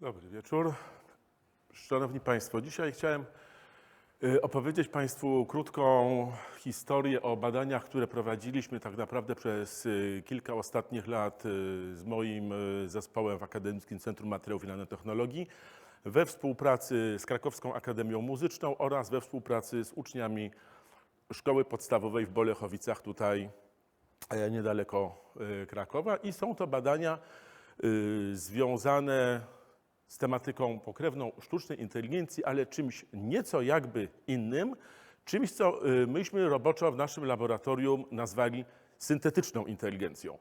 Dobry wieczór. Szanowni Państwo, dzisiaj chciałem y, opowiedzieć Państwu krótką historię o badaniach, które prowadziliśmy tak naprawdę przez y, kilka ostatnich lat y, z moim zespołem w Akademickim Centrum Materiałów i Nanotechnologii we współpracy z Krakowską Akademią Muzyczną oraz we współpracy z uczniami Szkoły Podstawowej w Bolechowicach, tutaj e, niedaleko e, Krakowa. I są to badania y, związane z tematyką pokrewną sztucznej inteligencji, ale czymś nieco jakby innym, czymś, co myśmy roboczo w naszym laboratorium nazwali syntetyczną inteligencją.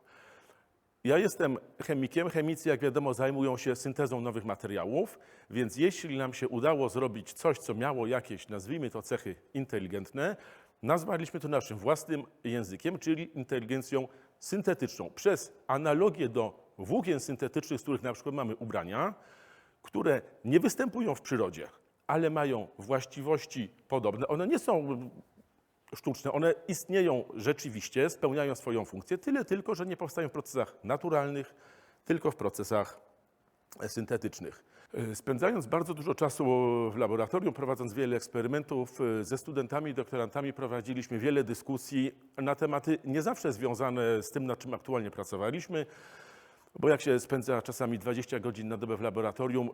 Ja jestem chemikiem. Chemicy, jak wiadomo, zajmują się syntezą nowych materiałów, więc jeśli nam się udało zrobić coś, co miało jakieś, nazwijmy to cechy inteligentne, nazwaliśmy to naszym własnym językiem, czyli inteligencją syntetyczną. Przez analogię do włókien syntetycznych, z których na przykład mamy ubrania, które nie występują w przyrodzie, ale mają właściwości podobne. One nie są sztuczne, one istnieją rzeczywiście, spełniają swoją funkcję, tyle tylko, że nie powstają w procesach naturalnych, tylko w procesach e, syntetycznych. E, Spędzając bardzo dużo czasu w laboratorium, prowadząc wiele eksperymentów e, ze studentami i doktorantami, prowadziliśmy wiele dyskusji na tematy nie zawsze związane z tym, nad czym aktualnie pracowaliśmy, bo jak się spędza czasami 20 godzin na dobę w laboratorium,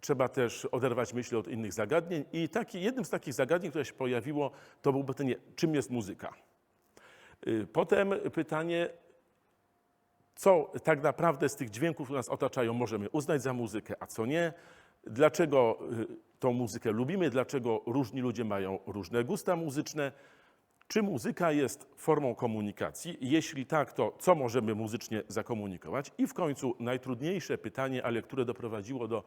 trzeba też oderwać myśli od innych zagadnień. I taki, jednym z takich zagadnień, które się pojawiło, to było pytanie, czym jest muzyka. Y, Potem pytanie, co tak naprawdę z tych dźwięków, które nas otaczają, możemy uznać za muzykę, a co nie. Dlaczego y, tą muzykę lubimy, dlaczego różni ludzie mają różne gusta muzyczne. Czy muzyka jest formą komunikacji? Jeśli tak, to co możemy muzycznie zakomunikować? I w końcu najtrudniejsze pytanie, ale które doprowadziło do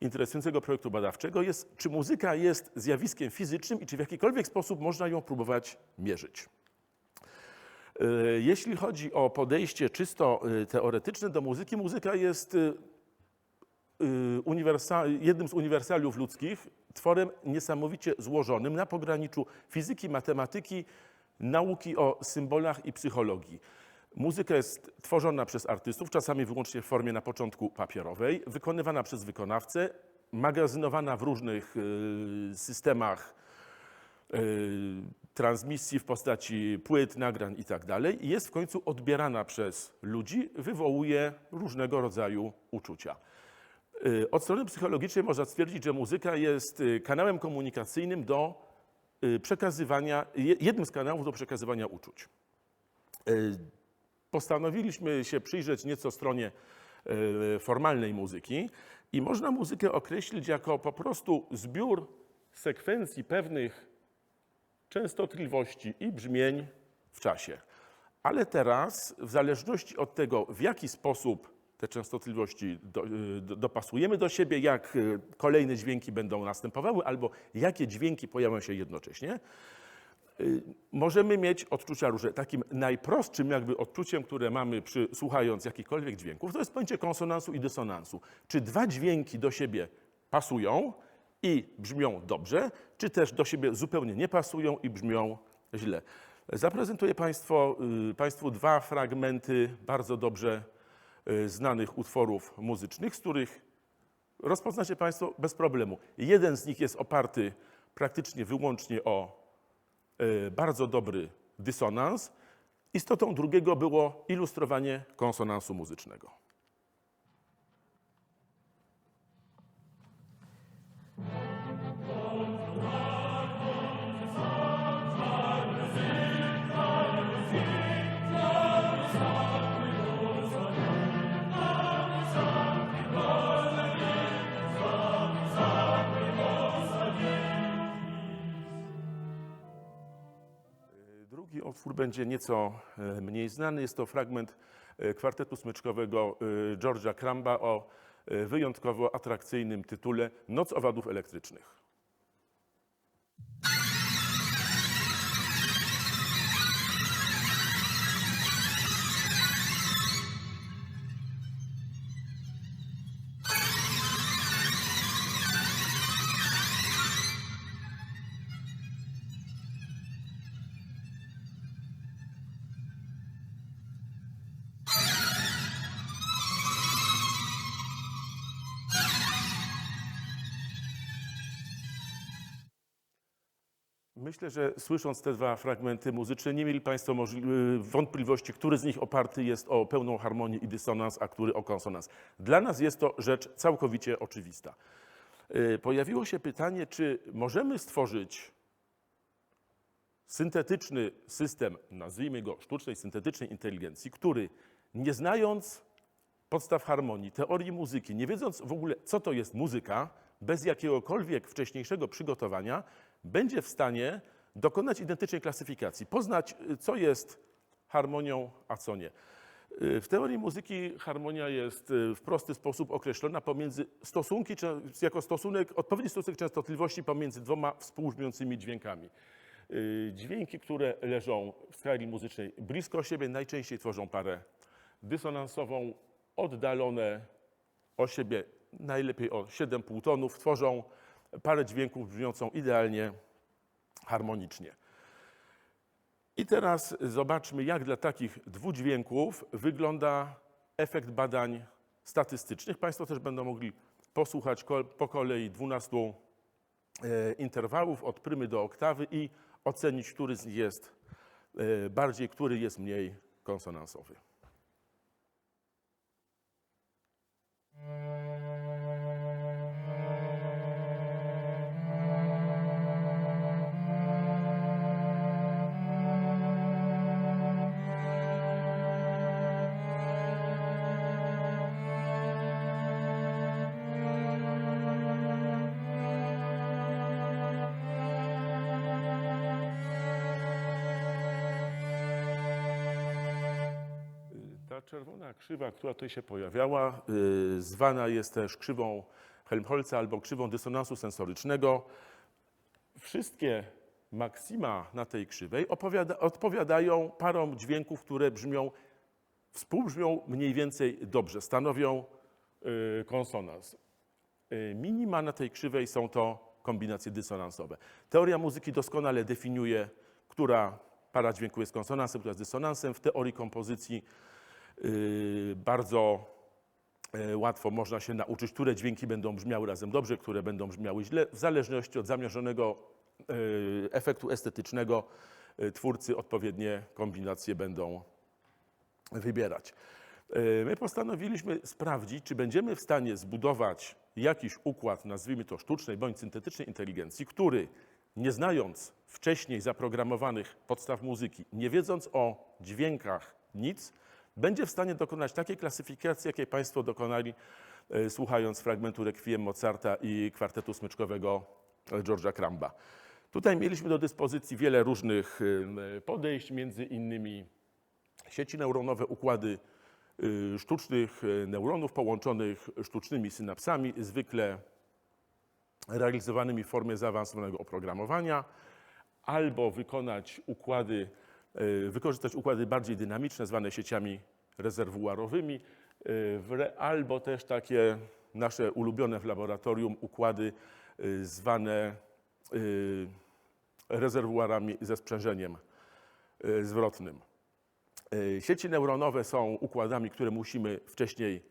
interesującego projektu badawczego, jest, czy muzyka jest zjawiskiem fizycznym i czy w jakikolwiek sposób można ją próbować mierzyć? Y, Jeśli chodzi o podejście czysto y, teoretyczne do muzyki, muzyka jest uniwersa- jednym z uniwersaliów ludzkich, tworem niesamowicie złożonym na pograniczu fizyki, matematyki, nauki o symbolach i psychologii. Muzyka jest tworzona przez artystów, czasami wyłącznie w formie na początku papierowej, wykonywana przez wykonawcę, magazynowana w różnych y, systemach y, transmisji w postaci płyt, nagrań i tak i jest w końcu odbierana przez ludzi, wywołuje różnego rodzaju uczucia. Y, Od strony psychologicznej można stwierdzić, że muzyka jest kanałem komunikacyjnym do przekazywania, je- jednym z kanałów do przekazywania uczuć. Postanowiliśmy się przyjrzeć nieco stronie y, formalnej muzyki i można muzykę określić jako po prostu zbiór sekwencji pewnych częstotliwości i brzmień w czasie. Ale teraz, w zależności od tego, w jaki sposób te częstotliwości do, y, do, dopasujemy do siebie, jak y, kolejne dźwięki będą następowały, albo jakie dźwięki pojawią się jednocześnie, możemy mieć odczucia różne. Takim najprostszym jakby odczuciem, które mamy przy, słuchając jakichkolwiek dźwięków, to jest pojęcie konsonansu i dysonansu. Czy dwa dźwięki do siebie pasują i brzmią dobrze, czy też do siebie zupełnie nie pasują i brzmią źle. Zaprezentuję Państwo, y, Państwu dwa fragmenty bardzo dobrze y, znanych utworów muzycznych, z których rozpoznacie Państwo bez problemu. Jeden z nich jest oparty praktycznie wyłącznie o y, bardzo dobry dysonans. Istotą drugiego było ilustrowanie konsonansu muzycznego. Utwór będzie nieco e, mniej znany. Jest to fragment e, kwartetu smyczkowego e, George'a Cramba o wyjątkowo atrakcyjnym tytule Noc owadów elektrycznych. Myślę, że słysząc te dwa fragmenty muzyczne, nie mieli Państwo y, wątpliwości, który z nich oparty jest o pełną harmonię i dysonans, a który o konsonans. Dla nas jest to rzecz całkowicie oczywista. Y, Pojawiło się pytanie, czy możemy stworzyć syntetyczny system, nazwijmy go sztucznej, syntetycznej inteligencji, który nie znając podstaw harmonii, teorii muzyki, nie wiedząc w ogóle, co to jest muzyka, bez jakiegokolwiek wcześniejszego przygotowania, będzie w stanie dokonać identycznej klasyfikacji, poznać, y, co jest harmonią, a co nie. Y, W teorii muzyki harmonia jest y, w prosty sposób określona pomiędzy stosunki, jako stosunek, odpowiedni stosunek częstotliwości pomiędzy dwoma współbrzmiącymi dźwiękami. Dźwięki, które leżą w skali muzycznej blisko siebie, najczęściej tworzą parę dysonansową, oddalone o siebie najlepiej o 7,5 tonów, tworzą parę dźwięków brzmiącą idealnie harmonicznie. I teraz zobaczmy, jak dla takich dwudźwięków wygląda efekt badań statystycznych. Państwo też będą mogli posłuchać po kolei 12 e, interwałów od prymy do oktawy i ocenić, który z nich jest e, bardziej, który jest mniej konsonansowy. Czerwona krzywa, która tutaj się pojawiała, y, zwana jest też krzywą Helmholtza albo krzywą dysonansu sensorycznego. Wszystkie maksima na tej krzywej opowiada, odpowiadają parom dźwięków, które brzmią, współbrzmią mniej więcej dobrze, stanowią y, konsonans. Y, Minima na tej krzywej są to kombinacje dysonansowe. Teoria muzyki doskonale definiuje, która para dźwięku jest konsonansem, która jest dysonansem. W teorii kompozycji bardzo y, łatwo można się nauczyć, które dźwięki będą brzmiały razem dobrze, które będą brzmiały źle. W zależności od zamierzonego y, efektu estetycznego y, twórcy odpowiednie kombinacje będą wybierać. E, My postanowiliśmy sprawdzić, czy będziemy w stanie zbudować jakiś układ, nazwijmy to sztucznej bądź syntetycznej inteligencji, który nie znając wcześniej zaprogramowanych podstaw muzyki, nie wiedząc o dźwiękach nic, będzie w stanie dokonać takiej klasyfikacji, jakiej Państwo dokonali, e, słuchając fragmentu Requiem Mozarta i kwartetu smyczkowego e, George'a Cramba. Tutaj mieliśmy do dyspozycji wiele różnych e, podejść, między innymi sieci neuronowe, układy y, sztucznych neuronów połączonych sztucznymi synapsami, zwykle realizowanymi w formie zaawansowanego oprogramowania, albo wykonać układy, wykorzystać układy bardziej dynamiczne, zwane sieciami rezerwuarowymi, y, albo też takie nasze ulubione w laboratorium układy y, zwane y, rezerwuarami ze sprzężeniem zwrotnym. Sieci neuronowe są układami, które musimy wcześniej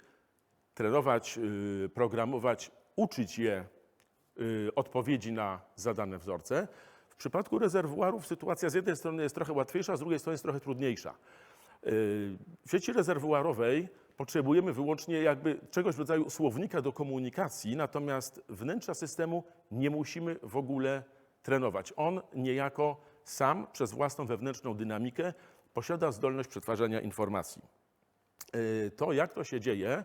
trenować, programować, uczyć je odpowiedzi na zadane wzorce. W przypadku rezerwuarów sytuacja z jednej strony jest trochę łatwiejsza, z drugiej strony jest trochę trudniejsza. W sieci rezerwuarowej potrzebujemy wyłącznie jakby czegoś w rodzaju słownika do komunikacji, natomiast wnętrza systemu nie musimy w ogóle trenować. On niejako sam przez własną wewnętrzną dynamikę posiada zdolność przetwarzania informacji. Y, To, jak to się dzieje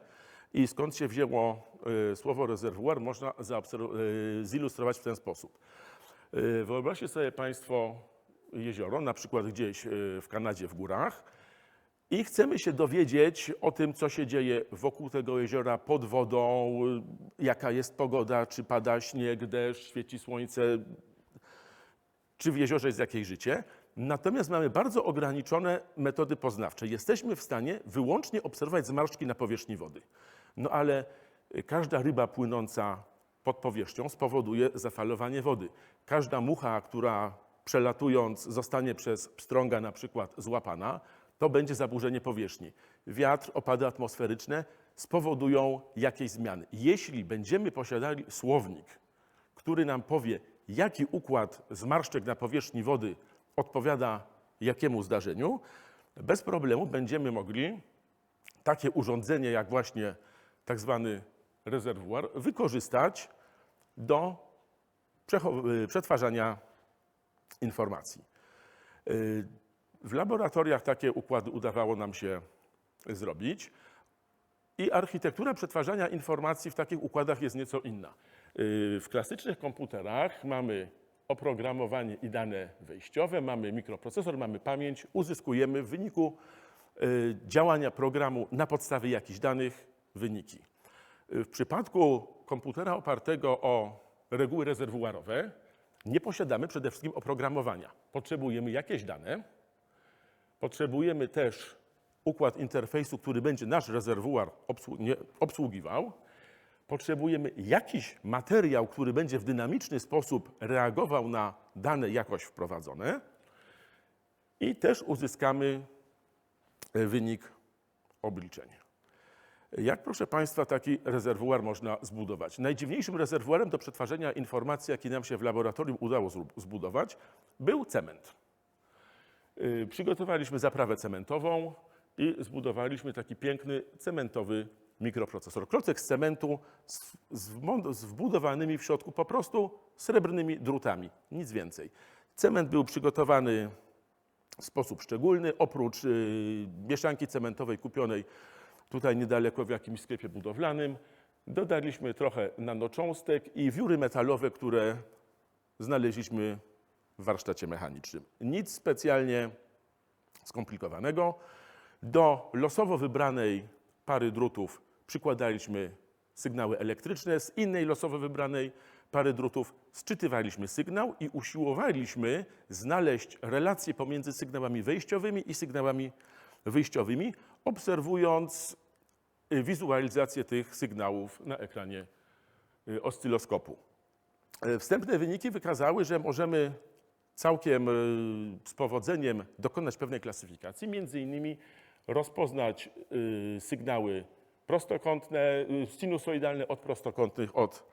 i skąd się wzięło y, słowo rezerwuar, można y, zilustrować w ten sposób. Wyobraźcie sobie Państwo jezioro, na przykład gdzieś w Kanadzie w górach, i chcemy się dowiedzieć o tym, co się dzieje wokół tego jeziora, pod wodą, jaka jest pogoda, czy pada śnieg, deszcz, świeci słońce, czy w jeziorze jest jakieś życie. Natomiast mamy bardzo ograniczone metody poznawcze. Jesteśmy w stanie wyłącznie obserwować zmarszczki na powierzchni wody. No ale każda ryba płynąca pod powierzchnią spowoduje zafalowanie wody. Każda mucha, która przelatując zostanie przez pstrąga na przykład złapana, to będzie zaburzenie powierzchni. Wiatr, opady atmosferyczne spowodują jakieś zmiany. Jeśli będziemy posiadali słownik, który nam powie, jaki układ zmarszczek na powierzchni wody odpowiada jakiemu zdarzeniu, bez problemu będziemy mogli takie urządzenie jak właśnie tak zwany rezerwuar wykorzystać do y, przetwarzania informacji. W laboratoriach takie układy udawało nam się zrobić i architektura przetwarzania informacji w takich układach jest nieco inna. Y, W klasycznych komputerach mamy oprogramowanie i dane wejściowe, mamy mikroprocesor, mamy pamięć, uzyskujemy w wyniku y, działania programu na podstawie jakichś danych wyniki. Y, W przypadku komputera opartego o reguły rezerwuarowe nie posiadamy przede wszystkim oprogramowania. Potrzebujemy jakieś dane, potrzebujemy też układ interfejsu, który będzie nasz rezerwuar obsługiwał. Potrzebujemy jakiś materiał, który będzie w dynamiczny sposób reagował na dane jakoś wprowadzone i też uzyskamy e, wynik obliczeń. Jak, proszę Państwa, taki rezerwuar można zbudować? Najdziwniejszym rezerwuarem do przetwarzania informacji, jaki nam się w laboratorium udało zbudować, był cement. Y, Przygotowaliśmy zaprawę cementową i zbudowaliśmy taki piękny cementowy mikroprocesor. Klocek z cementu z, z, wbudowanymi w środku po prostu srebrnymi drutami, nic więcej. Cement był przygotowany w sposób szczególny, oprócz y, mieszanki cementowej kupionej tutaj niedaleko w jakimś sklepie budowlanym, dodaliśmy trochę nanocząstek i wióry metalowe, które znaleźliśmy w warsztacie mechanicznym. Nic specjalnie skomplikowanego. Do losowo wybranej pary drutów przykładaliśmy sygnały elektryczne, z innej losowo wybranej pary drutów sczytywaliśmy sygnał i usiłowaliśmy znaleźć relację pomiędzy sygnałami wejściowymi i sygnałami wyjściowymi, obserwując y, wizualizację tych sygnałów na ekranie y, oscyloskopu. E, Wstępne wyniki wykazały, że możemy całkiem y, z powodzeniem dokonać pewnej klasyfikacji, między innymi rozpoznać y, sygnały prostokątne, y, sinusoidalne od prostokątnych, od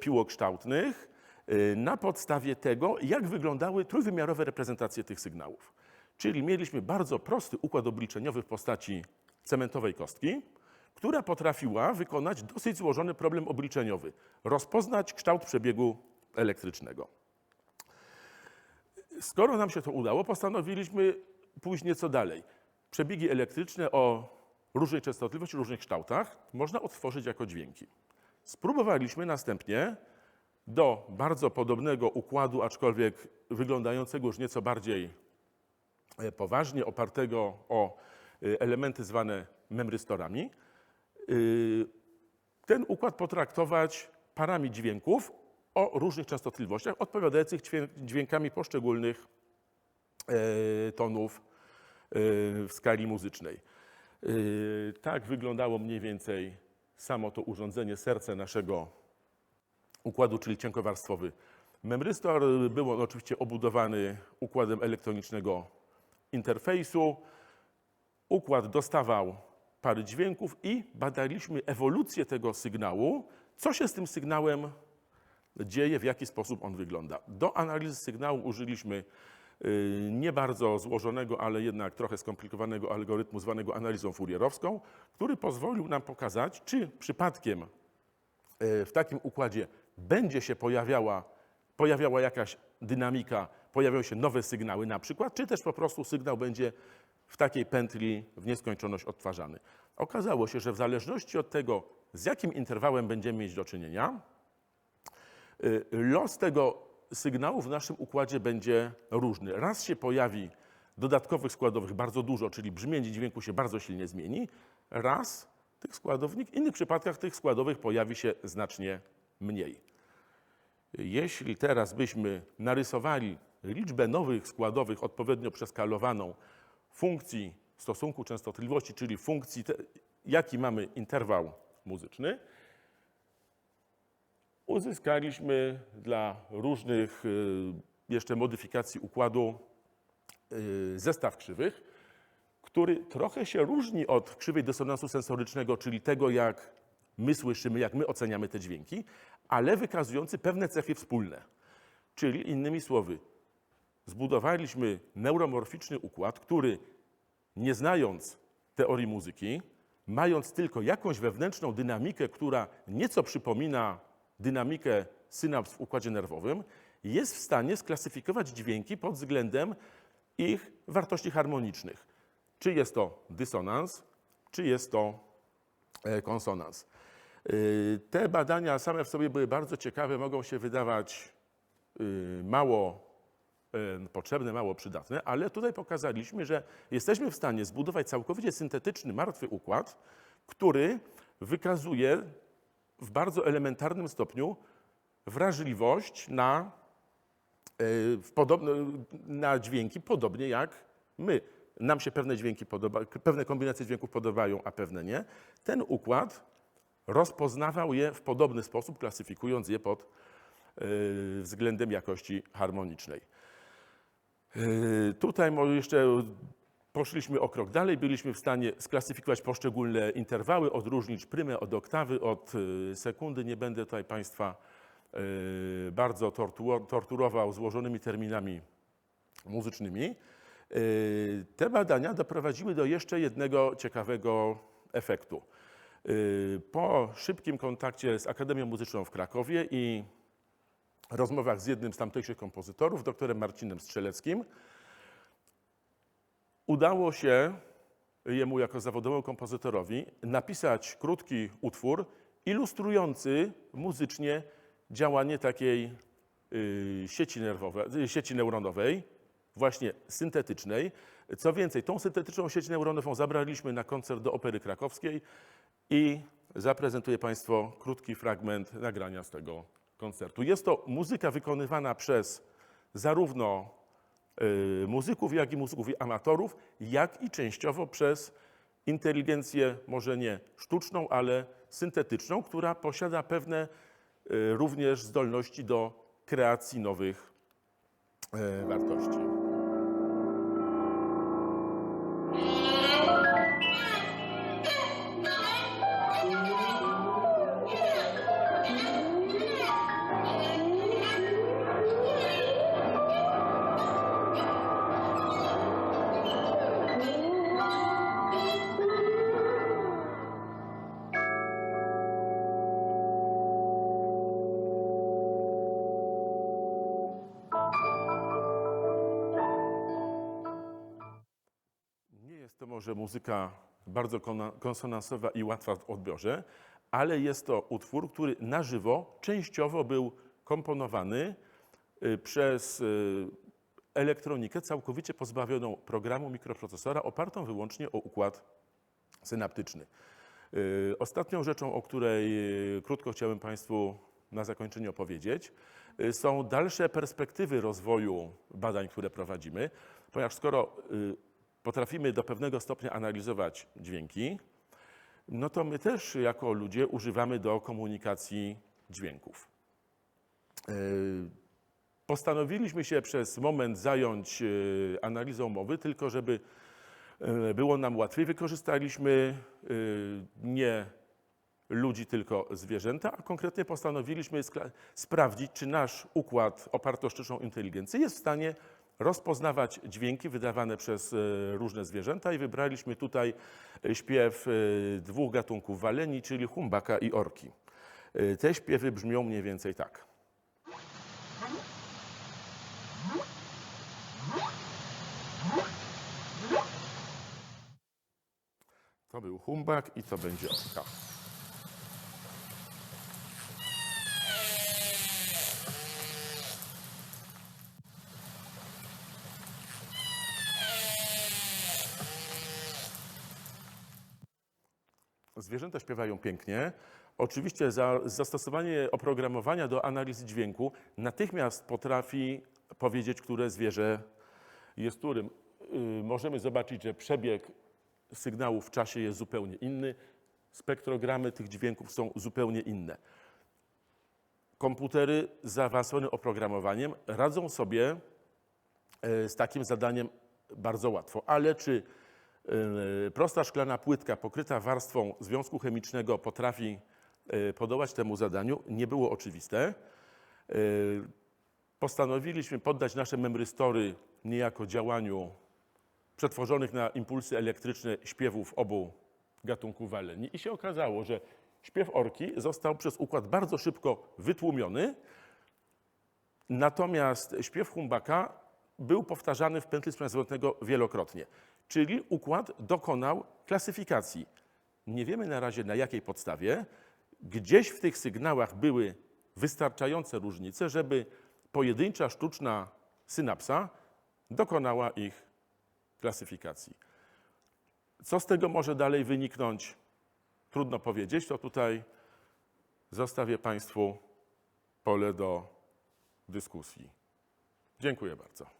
piłokształtnych, na podstawie tego, jak wyglądały trójwymiarowe reprezentacje tych sygnałów. Czyli mieliśmy bardzo prosty układ obliczeniowy w postaci cementowej kostki, która potrafiła wykonać dosyć złożony problem obliczeniowy, rozpoznać kształt przebiegu elektrycznego. Skoro nam się to udało, postanowiliśmy pójść nieco dalej. Przebiegi elektryczne o różnej częstotliwości, różnych kształtach można odtworzyć jako dźwięki. Spróbowaliśmy następnie do bardzo podobnego układu, aczkolwiek wyglądającego już nieco bardziej e, poważnie, opartego o e, elementy zwane memrystorami, y, ten układ potraktować parami dźwięków o różnych częstotliwościach, odpowiadających dźwię- dźwiękami poszczególnych e, tonów e, w skali muzycznej. E, Tak wyglądało mniej więcej samo to urządzenie, serce naszego układu, czyli cienkowarstwowy memrystor. Był on oczywiście obudowany układem elektronicznego interfejsu. Układ dostawał pary dźwięków i badaliśmy ewolucję tego sygnału, co się z tym sygnałem dzieje, w jaki sposób on wygląda. Do analizy sygnału użyliśmy y, nie bardzo złożonego, ale jednak trochę skomplikowanego algorytmu zwanego analizą furierowską, który pozwolił nam pokazać, czy przypadkiem y, w takim układzie będzie się pojawiała, pojawiała jakaś dynamika, pojawią się nowe sygnały na przykład, czy też po prostu sygnał będzie w takiej pętli w nieskończoność odtwarzany. Okazało się, że w zależności od tego, z jakim interwałem będziemy mieć do czynienia, los tego sygnału w naszym układzie będzie różny. Raz się pojawi dodatkowych składowych bardzo dużo, czyli brzmienie dźwięku się bardzo silnie zmieni, raz tych składownik, w innych przypadkach tych składowych pojawi się znacznie mniej. Jeśli teraz byśmy narysowali liczbę nowych składowych odpowiednio przeskalowaną funkcji stosunku częstotliwości, czyli funkcji, jaki mamy interwał muzyczny, uzyskaliśmy dla różnych y, jeszcze modyfikacji układu y, zestaw krzywych, który trochę się różni od krzywej dysonansu sensorycznego, czyli tego, jak my słyszymy, jak my oceniamy te dźwięki, ale wykazujący pewne cechy wspólne. Czyli innymi słowy, zbudowaliśmy neuromorficzny układ, który nie znając teorii muzyki, mając tylko jakąś wewnętrzną dynamikę, która nieco przypomina dynamikę synaps w układzie nerwowym, jest w stanie sklasyfikować dźwięki pod względem ich wartości harmonicznych. Czy jest to dysonans, czy jest to e, konsonans. Y, Te badania same w sobie były bardzo ciekawe, mogą się wydawać y, mało e, potrzebne, mało przydatne, ale tutaj pokazaliśmy, że jesteśmy w stanie zbudować całkowicie syntetyczny, martwy układ, który wykazuje w bardzo elementarnym stopniu wrażliwość na, e, podobne, na dźwięki, podobnie jak my. Nam się pewne dźwięki podoba, pewne kombinacje dźwięków podobają, a pewne nie. Ten układ rozpoznawał je w podobny sposób, klasyfikując je pod e, względem jakości harmonicznej. Yy, Tutaj jeszcze poszliśmy o krok dalej, byliśmy w stanie sklasyfikować poszczególne interwały, odróżnić prymę od oktawy, od yy, sekundy. Nie będę tutaj Państwa yy, bardzo tortu- torturował złożonymi terminami muzycznymi. Yy, Te badania doprowadziły do jeszcze jednego ciekawego efektu. Po szybkim kontakcie z Akademią Muzyczną w Krakowie i rozmowach z jednym z tamtejszych kompozytorów, doktorem Marcinem Strzeleckim, udało się jemu jako zawodowemu kompozytorowi napisać krótki utwór ilustrujący muzycznie działanie takiej y, sieci nerwowej, y, sieci neuronowej, właśnie syntetycznej. Co więcej, tą syntetyczną sieć neuronową zabraliśmy na koncert do Opery Krakowskiej i zaprezentuję Państwu krótki fragment nagrania z tego koncertu. Jest to muzyka wykonywana przez zarówno muzyków, jak i muzyków i amatorów, jak i częściowo przez inteligencję, może nie sztuczną, ale syntetyczną, która posiada pewne y, również zdolności do kreacji nowych y, wartości. Może muzyka bardzo konsonansowa i łatwa w odbiorze, ale jest to utwór, który na żywo częściowo był komponowany y, przez y, elektronikę całkowicie pozbawioną programu mikroprocesora, opartą wyłącznie o układ synaptyczny. Y, Ostatnią rzeczą, o której krótko chciałem Państwu na zakończenie opowiedzieć, są dalsze perspektywy rozwoju badań, które prowadzimy, ponieważ skoro potrafimy do pewnego stopnia analizować dźwięki, no to my też jako ludzie używamy do komunikacji dźwięków. Y, Postanowiliśmy się przez moment zająć y, analizą mowy, tylko żeby y, było nam łatwiej, wykorzystaliśmy nie ludzi, tylko zwierzęta, a konkretnie postanowiliśmy sprawdzić, czy nasz układ oparty o sztuczną inteligencję jest w stanie rozpoznawać dźwięki wydawane przez y, różne zwierzęta i wybraliśmy tutaj y, śpiew y, dwóch gatunków waleni, czyli humbaka i orki. Te śpiewy brzmią mniej więcej tak. To był humbak i to będzie orka. Zwierzęta śpiewają pięknie. Oczywiście za, zastosowanie oprogramowania do analizy dźwięku natychmiast potrafi powiedzieć, które zwierzę jest którym. Y, Możemy zobaczyć, że przebieg sygnału w czasie jest zupełnie inny. Spektrogramy tych dźwięków są zupełnie inne. Komputery z zaawansowanym oprogramowaniem radzą sobie e, z takim zadaniem bardzo łatwo. Ale czy prosta szklana płytka pokryta warstwą związku chemicznego potrafi e, podołać temu zadaniu, nie było oczywiste. E, postanowiliśmy poddać nasze membrystory niejako działaniu przetworzonych na impulsy elektryczne śpiewów obu gatunków waleni. I się okazało, że śpiew orki został przez układ bardzo szybko wytłumiony, natomiast śpiew humbaka był powtarzany w pętli zwrotnego wielokrotnie. Czyli układ dokonał klasyfikacji. Nie wiemy na razie na jakiej podstawie. Gdzieś w tych sygnałach były wystarczające różnice, żeby pojedyncza sztuczna synapsa dokonała ich klasyfikacji. Co z tego może dalej wyniknąć? Trudno powiedzieć. To tutaj zostawię Państwu pole do dyskusji. Dziękuję bardzo.